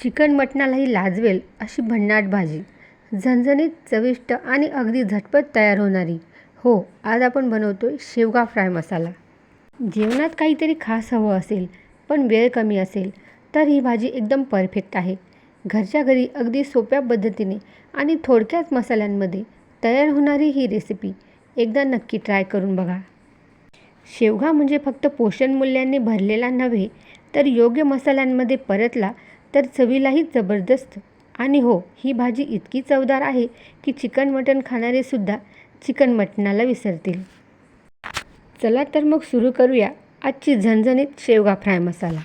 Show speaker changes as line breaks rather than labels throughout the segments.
Chicken मटणालाही लाजवेल अशी भन्नाट भाजी. झणझणीत चविष्ट आणि अगदी झटपट तयार होणारी. हो आज आपण बनवतो आहे शेवगा फ्राय मसाला. जेवणात काहीतरी खास हवं असेल पण वेळ कमी असेल तर ही भाजी एकदम परफेक्ट आहे. घरच्या घरी अगदी सोप्या पद्धतीने आणि थोडक्याच मसाल्यांमध्ये तयार होणारी ही रेसिपी एकदा नक्की ट्राय करून बघा. शेवगा म्हणजे फक्त पोषण मूल्यांनी भरलेला नव्हे तर योग्य मसाल्यांमध्ये परतला तर चवीलाही जबरदस्त. आणि हो ही भाजी इतकी चवदार आहे की चिकन मटण खाणारेसुद्धा चिकन मटणाला विसरतील. चला तर मग सुरू करूया आजची झणझणीत शेवगा फ्राय मसाला.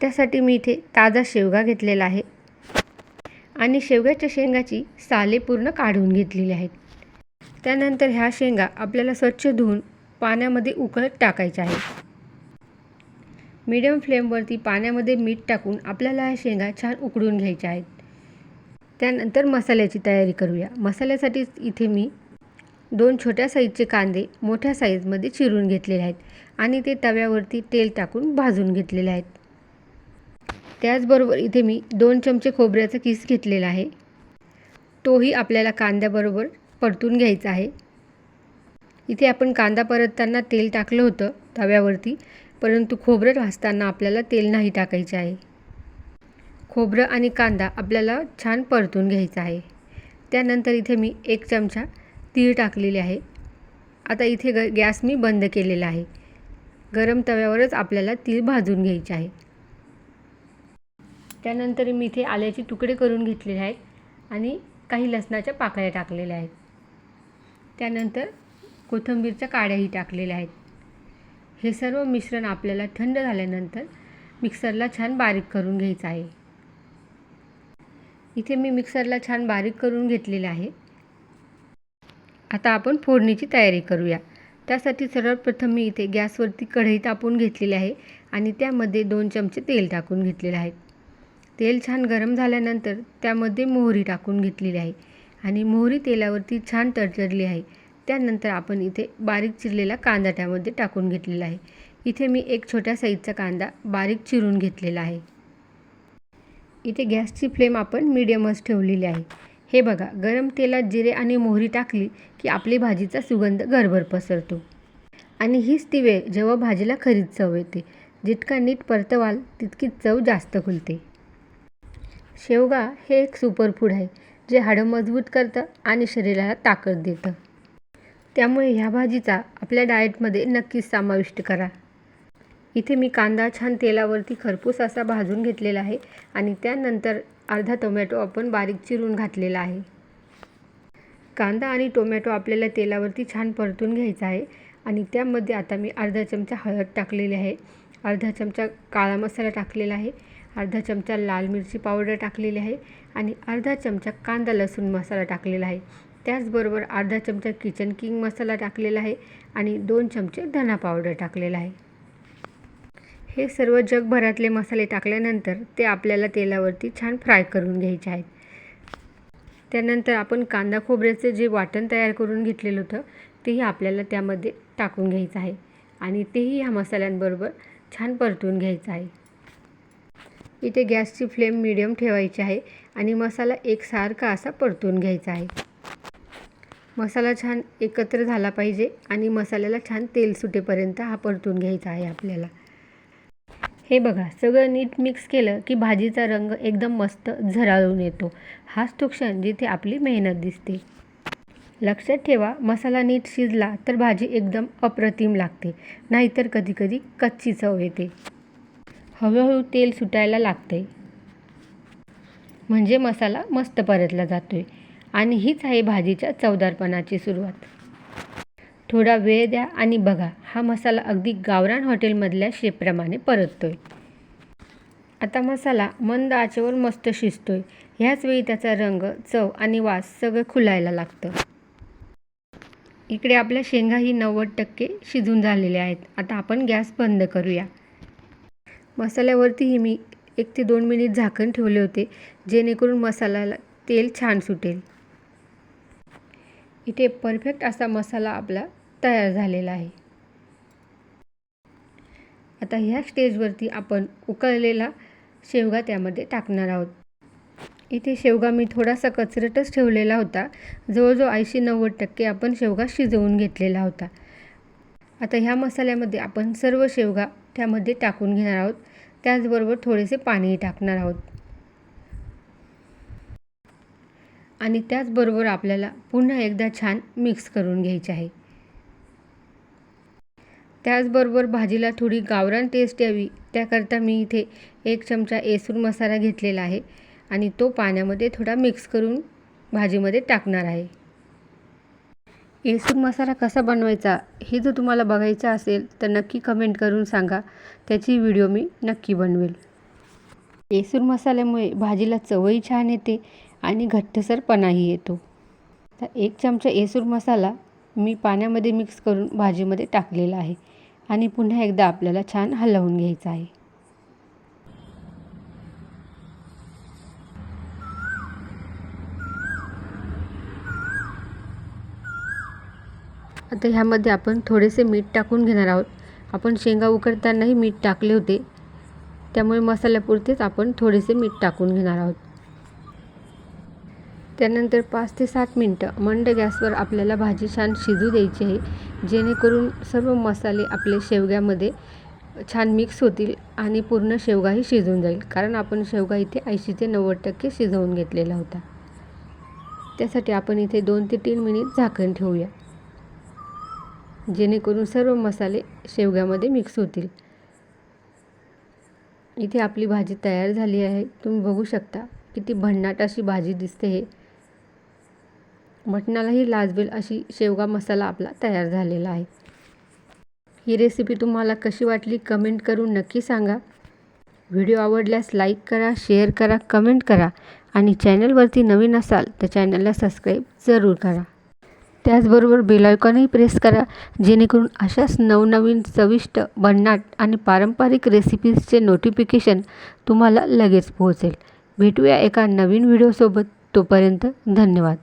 त्यासाठी मी इथे ताजा शेवगा घेतलेला आहे. आणि शेवग्याच्या शेंगाची साले पूर्ण काढून घेतलेली आहेत. त्यानंतर ह्या शेंगा आपल्याला स्वच्छ धुवून पाण्यामध्ये उकळत टाकायच्या आहेत. मीडियम फ्लेमवरती पाण्यामध्ये मीठ टाकून आपल्याला ह्या शेंगा छान उकडून घ्यायच्या आहेत. त्यानंतर मसाल्याची तयारी करूया. मसाल्यासाठी इथे मी दोन छोट्या साईजचे कांदे मोठ्या साईजमध्ये चिरून घेतलेले आहेत आणि ते तव्यावरती तेल टाकून भाजून घेतलेले आहेत. त्याचबरोबर इथे मी दोन चमचे खोबऱ्याचा किस घेतलेला आहे. तोही आपल्याला कांद्याबरोबर परतून घ्यायचा आहे. इथे आपण कांदा परतताना तेल टाकलं होतं तव्यावरती. परंतु खोबरं भाजताना आपल्याला तेल नाही टाकायचे आहे. खोबरं आणि कांदा आपल्याला छान परतून घ्यायचा आहे. त्यानंतर इथे मी एक चमचा तीळ टाकलेले आहे. आता इथे ग गॅस मी बंद केलेला आहे. गरम तव्यावरच आपल्याला तीळ भाजून घ्यायचे आहे. त्यानंतर मी इथे आल्याचे तुकडे करून घेतलेले आहेत आणि काही लसणाच्या पाकळ्या टाकलेल्या आहेत. त्यानंतर कोथिंबीरच्या काड्याही टाकलेल्या आहेत. हे सर्व मिश्रण आपल्याला थंड झाल्यानंतर मिक्सरला छान बारीक करून घ्यायचं आहे. इथे मी मिक्सरला छान बारीक करून घेतलेले आहे. आता आपण फोडणीची तयारी करूया. त्यासाठी सर्वप्रथम मी इथे गॅसवरती कढई तापून घेतलेली आहे आणि त्यामध्ये दोन चमचे तेल टाकून घेतलेले आहे. तेल छान गरम झाल्यानंतर त्यामध्ये मोहरी टाकून घेतलेली आहे आणि मोहरी तेलावरती छान तडतडली आहे. त्यानंतर आपण इथे बारीक चिरलेला कांदा त्यामध्ये टाकून घेतलेला आहे. इथे मी एक छोट्या साईजचा कांदा बारीक चिरून घेतलेला आहे. इथे गॅसची फ्लेम आपण मिडियमच ठेवलेली आहे. हे बघा गरम तेलात जिरे आणि मोहरी टाकली की आपली भाजीचा सुगंध घरभर पसरतो. आणि हीच ती वेळ जेव्हा भाजीला खरीच चव येते. जितका नीट परतवाल तितकी चव जास्त खुलते. शेवगा हे एक सुपरफूड आहे जे हाडं मजबूत करतं आणि शरीराला ताकद देतं. त्यामुळे ह्या भाजीचा आपल्या डाएटमध्ये नक्कीच समाविष्ट करा. इथे मी कांदा छान तेलावरती खरपूस असा भाजून घेतलेला आहे आणि त्यानंतर अर्धा टोमॅटो आपण बारीक चिरून घातलेला आहे. कांदा आणि टोमॅटो आपल्याला तेलावरती छान परतून घ्यायचा आहे आणि त्यामध्ये आता मी अर्धा चमचा हळद टाकलेली आहे. अर्धा चमचा काळा मसाला टाकलेला आहे. अर्धा चमचा लाल मिरची पावडर टाकलेली आहे आणि अर्धा चमचा कांदा लसूण मसाला टाकलेला आहे. त्याचबरोबर अर्धा चमचा किचन किंग मसाला टाकलेला आहे आणि दोन चमचे धना पावडर टाकलेला आहे. हे सर्व जगभरातले मसाले टाकल्यानंतर ते आपल्याला तेलावरती छान फ्राय करून घ्यायचे आहेत. त्यानंतर आपण कांदा खोबऱ्याचं जे वाटण तयार करून घेतलेलं होतं तेही आपल्याला त्यामध्ये टाकून घ्यायचं आहे आणि तेही ह्या मसाल्यांबरोबर छान परतून घ्यायचं आहे. इथे गॅसची फ्लेम मिडियम ठेवायची आहे आणि मसाला एकसारखा असा परतून घ्यायचा आहे. मसाला छान एकत्र झाला पाहिजे आणि मसाल्याला छान तेल सुटेपर्यंत हा परतून घ्यायचा आहे आपल्याला. हे बघा सगळं नीट मिक्स केलं की भाजीचा रंग एकदम मस्त झराळून येतो. हाच तो क्षण जिथे आपली मेहनत दिसते. लक्षात ठेवा मसाला नीट शिजला तर भाजी एकदम अप्रतिम लागते नाहीतर कधीकधी कच्ची चव येते. हळूहळू तेल सुटायला लागते म्हणजे मसाला मस्त परतला जातोय. आणि हीच आहे भाजीच्या चवदारपणाची सुरुवात. थोडा वेळ द्या आणि बघा हा मसाला अगदी गावरान हॉटेलमधल्या शेपप्रमाणे परततोय. आता मसाला मंद आचेवर मस्त शिजतोय. ह्याच वेळी त्याचा रंग चव आणि वास सगळं खुलायला लागतं. इकडे आपल्या शेंगाही नव्वद टक्के शिजून झालेल्या आहेत. आता आपण गॅस बंद करूया. मसाल्यावरतीही मी एक ते दोन मिनिट झाकण ठेवले होते जेणेकरून मसाल्याला तेल छान सुटेल. इथे परफेक्ट असा मसाला आपला तयार झालेला आहे. आता ह्या स्टेजवरती आपण उकळलेला शेवगा त्यामध्ये टाकणार आहोत. इथे शेवगा मी थोडासा कचरटच ठेवलेला होता. जवळजवळ ऐंशी नव्वद टक्के आपण शेवगा शिजवून घेतलेला होता. आता ह्या मसाल्यामध्ये आपण सर्व शेवगा त्यामध्ये टाकून घेणार आहोत. त्याचबरोबर थोडेसे पाणीही टाकणार आहोत. आणि त्याचबरोबर आपल्याला पुन्हा एकदा छान मिक्स करून घ्यायचे आहे. त्याचबरोबर भाजीला थोडी गावरान टेस्ट यावी. त्याकरता मी इथे एक चमचा एसूर मसाला घेतलेला आहे आणि तो पाण्यामध्ये थोडा मिक्स करून भाजीमध्ये टाकणार आहे. एसूर मसाला कसा बनवायचा हे जर तुम्हाला बघायचं असेल तर नक्की कमेंट करून सांगा. त्याची व्हिडिओ मी नक्की बनवेल. एसूर मसाल्यामुळे भाजीला चवही छान येते आणि घट्टसरपणाही येतो. तर एक चमचा येसूर मसाला मी पाण्यामध्ये मिक्स करून भाजीमध्ये टाकलेला आहे आणि पुन्हा एकदा आपल्याला छान हलवून घ्यायचं आहे. आता ह्यामध्ये आपण थोडेसे मीठ टाकून घेणार आहोत. आपण शेंगा उकडतानाही मीठ टाकले होते. त्यामुळे मसाल्यापुरतेच आपण थोडेसे मीठ टाकून घेणार आहोत. त्यानंतर पाच ते सात मिनटं मंद गॅसवर आपल्याला भाजी छान शिजू द्यायची आहे. जेणेकरून सर्व मसाले आपले शेवग्यामध्ये छान मिक्स होतील आणि पूर्ण शेवगाही शिजून जाईल. कारण आपण शेवगा इथे ऐंशी ते नव्वद टक्के शिजवून घेतलेला होता. त्यासाठी आपण इथे दोन ते तीन मिनिट झाकण ठेवूया. जेणेकरून सर्व मसाले शेवग्यामध्ये मिक्स होतील. इथे आपली भाजी तयार झाली आहे. तुम्ही बघू शकता किती भन्नाट अशी भाजी दिसते हे. मटणालाही लाजवेल अशी शेवगा मसाला आपला तयार झालेला आहे. ही रेसिपी तुम्हाला कशी वाटली कमेंट करून नक्की सांगा. व्हिडिओ आवडल्यास लाईक करा शेअर करा कमेंट करा आणि चॅनलवरती नवीन असाल तर चॅनलला सबस्क्राईब जरूर करा. त्याचबरोबर बेलायकॉनही प्रेस करा जेणेकरून अशाच नवनवीन चविष्ट भन्नाट आणि पारंपरिक रेसिपीजचे नोटिफिकेशन तुम्हाला लगेच पोहोचेल. भेटूया एका नवीन व्हिडिओसोबत तोपर्यंत धन्यवाद.